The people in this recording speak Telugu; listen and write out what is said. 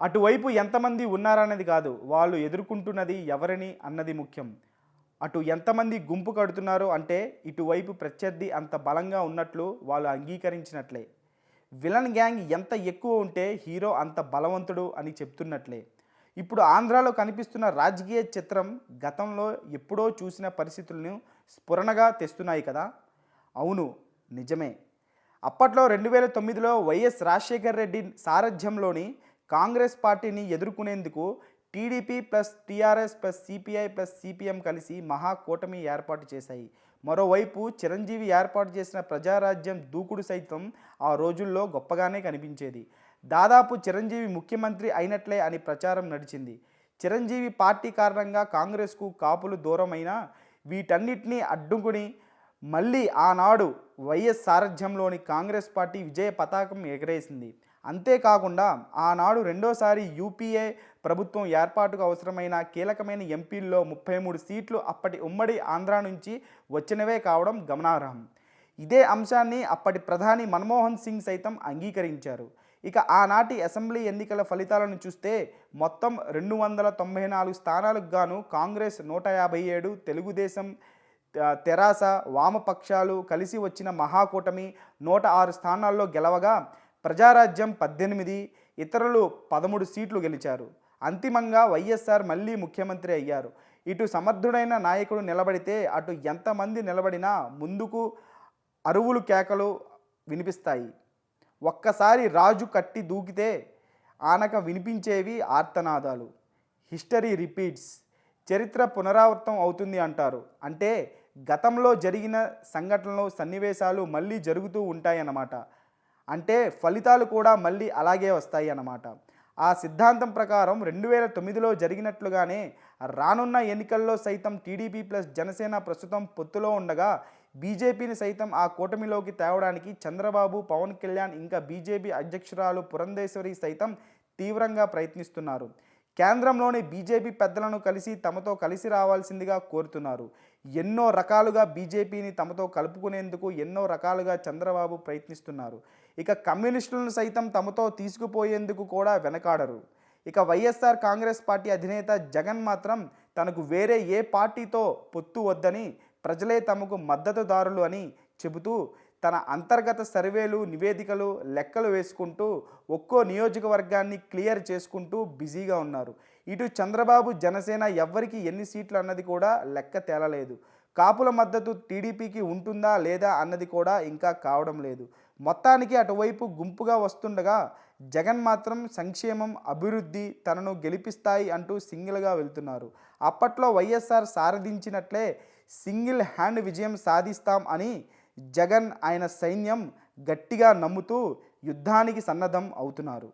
అటువైపు ఎంతమంది ఉన్నారన్నది కాదు వాళ్ళు ఎదుర్కొంటున్నది ఎవరిని అన్నది ముఖ్యం. అటు ఎంతమంది గుంపు కడుతున్నారో అంటే ఇటువైపు ప్రత్యర్థి అంత బలంగా ఉన్నట్లు వాళ్ళు అంగీకరించినట్లే. విలన్ గ్యాంగ్ ఎంత ఎక్కువ ఉంటే హీరో అంత బలవంతుడు అని చెప్తున్నట్లే. ఇప్పుడు ఆంధ్రాలో కనిపిస్తున్న రాజకీయ చిత్రం గతంలో ఎప్పుడో చూసిన పరిస్థితులను స్ఫురణగా తెస్తున్నాయి కదా. అవును నిజమే. అప్పట్లో రెండు వేల తొమ్మిదిలో వైఎస్ రాజశేఖర్ రెడ్డి సారథ్యంలోని కాంగ్రెస్ పార్టీని ఎదుర్కొనేందుకు TDP plus TRS plus CPI plus CPM కలిసి మహాకూటమి ఏర్పాటు చేశాయి. మరోవైపు చిరంజీవి ఏర్పాటు చేసిన ప్రజారాజ్యం దూకుడు సైతం ఆ రోజుల్లో గొప్పగానే కనిపించేది. దాదాపు చిరంజీవి ముఖ్యమంత్రి అయినట్లే అని ప్రచారం నడిచింది. చిరంజీవి పార్టీ కారణంగా కాంగ్రెస్కు కాపులు దూరమైన వీటన్నిటినీ అడ్డుకుని మళ్ళీ ఆనాడు వైఎస్ సారథ్యంలోని కాంగ్రెస్ పార్టీ విజయ పతాకం ఎగరేసింది. అంతేకాకుండా ఆనాడు రెండోసారి యూపీఏ ప్రభుత్వం ఏర్పాటుకు అవసరమైన కీలకమైన ఎంపీల్లో ముప్పై మూడు సీట్లు అప్పటి ఉమ్మడి ఆంధ్ర నుంచి వచ్చినవే కావడం గమనార్హం. ఇదే అంశాన్ని అప్పటి ప్రధాని మన్మోహన్ సింగ్ సైతం అంగీకరించారు. ఇక ఆనాటి అసెంబ్లీ ఎన్నికల ఫలితాలను చూస్తే మొత్తం రెండు వందల తొంభై నాలుగు స్థానాలకు గాను కాంగ్రెస్ నూట యాభై ఏడు తెలుగుదేశం తెరాస వామపక్షాలు కలిసి వచ్చిన మహాకూటమి నూట ఆరు స్థానాల్లో గెలవగా ప్రజారాజ్యం పద్దెనిమిది ఇతరులు పదమూడు సీట్లు గెలిచారు. అంతిమంగా వైఎస్ఆర్ మళ్ళీ ముఖ్యమంత్రి అయ్యారు. ఇటు సమర్థుడైన నాయకుడు నిలబడితే అటు ఎంతమంది నిలబడినా ముందుకు అరువులు కేకలు వినిపిస్తాయి. ఒక్కసారి రాజు కట్టి దూకితే ఆనక వినిపించేవి ఆర్తనాదాలు. History repeats. చరిత్ర పునరావృతం అవుతుంది అంటారు. అంటే గతంలో జరిగిన సంఘటనలు సన్నివేశాలు మళ్ళీ జరుగుతూ ఉంటాయన్నమాట. అంటే ఫలితాలు కూడా మళ్ళీ అలాగే వస్తాయి అన్నమాట. ఆ సిద్ధాంతం ప్రకారం రెండు వేల తొమ్మిదిలో జరిగినట్లుగానే రానున్న ఎన్నికల్లో సైతం టీడీపీ ప్లస్ జనసేన ప్రస్తుతం పొత్తులో ఉండగా బీజేపీని సైతం ఆ కూటమిలోకి తేవడానికి చంద్రబాబు పవన్ కళ్యాణ్ ఇంకా బీజేపీ అధ్యక్షురాలు పురంధేశ్వరి సైతం తీవ్రంగా ప్రయత్నిస్తున్నారు. కేంద్రంలోని బీజేపీ పెద్దలను కలిసి తమతో కలిసి రావాల్సిందిగా కోరుతున్నారు. ఎన్నో రకాలుగా బీజేపీని తమతో కలుపుకునేందుకు ఎన్నో రకాలుగా చంద్రబాబు ప్రయత్నిస్తున్నారు. ఇక కమ్యూనిస్టులను సైతం తమతో తీసుకుపోయేందుకు కూడా వెనకాడరు. ఇక వైఎస్ఆర్ కాంగ్రెస్ పార్టీ అధినేత జగన్ మాత్రం తనకు వేరే ఏ పార్టీతో పొత్తు వద్దని ప్రజలే తమకు మద్దతుదారులు అని చెబుతూ తన అంతర్గత సర్వేలు నివేదికలు లెక్కలు వేసుకుంటూ ఒక్కో నియోజకవర్గాన్ని క్లియర్ చేసుకుంటూ బిజీగా ఉన్నారు. ఇటు చంద్రబాబు జనసేన ఎవ్వరికి ఎన్ని సీట్లు అన్నది కూడా లెక్క తేలలేదు. కాపుల మద్దతు టీడీపీకి ఉంటుందా లేదా అన్నది కూడా ఇంకా కావడం లేదు. మొత్తానికి అటువైపు గుంపుగా వస్తుండగా జగన్ మాత్రం సంక్షేమం అభివృద్ధి తనను గెలిపిస్తాయి అంటూ సింగిల్గా వెళ్తున్నారు. అప్పట్లో వైఎస్ఆర్ సారథించినట్లే సింగిల్ హ్యాండ్ విజయం సాధిస్తాం అని జగన్ ఆయన సైన్యం గట్టిగా నమ్ముతూ యుద్ధానికి సన్నద్ధం అవుతున్నారు.